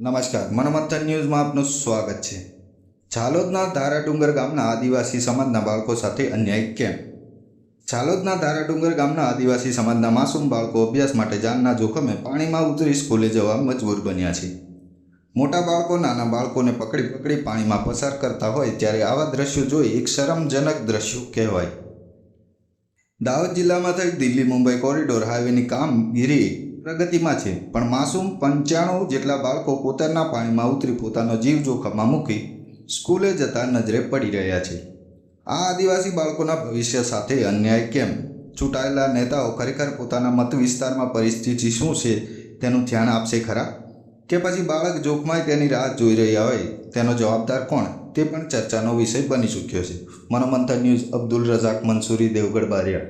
નમસ્કાર, મનમંથન ન્યૂઝમાં આપનું સ્વાગત છે. ઝાલોદના ધારાડુંગર ગામના આદિવાસી સમાજના બાળકો સાથે અન્યાય કેમ? ઝાલોદના ધારાડુંગર ગામના આદિવાસી સમાજના માસૂમ બાળકો અભ્યાસ માટે જાનના જોખમે પાણીમાં ઉતરી સ્કૂલે જવા મજબૂર બન્યા છે. મોટા બાળકો, નાના બાળકોને પકડી પકડી પાણીમાં પસાર કરતા હોય ત્યારે આવા દ્રશ્યો જોઈ એક શરમજનક દ્રશ્યો કહેવાય. દાહોદ જિલ્લામાં થઈ દિલ્હી મુંબઈ કોરિડોર હાઈવેની કામગીરી પ્રગતિમાં છે. પણ માસૂમ પંચાણું જેટલા બાળકો પોતાના પાણીમાં ઉતરી પોતાનો જીવ જોખમમાં મૂકી સ્કૂલે જતા નજરે પડી રહ્યા છે. આ આદિવાસી બાળકોના ભવિષ્ય સાથે અન્યાય કેમ? ચૂંટાયેલા નેતાઓ ખરેખર પોતાના મત વિસ્તારમાં પરિસ્થિતિ શું છે તેનું ધ્યાન આપશે ખરા? કે પછી બાળક જોખમાય તેની રાહ જોઈ રહ્યા હોય, તેનો જવાબદાર કોણ? તે પણ ચર્ચાનો વિષય બની ચૂક્યો છે. મનોમંથન ન્યૂઝ અબ્દુલ રઝાક મંસૂરી, દેવગઢ બારિયા.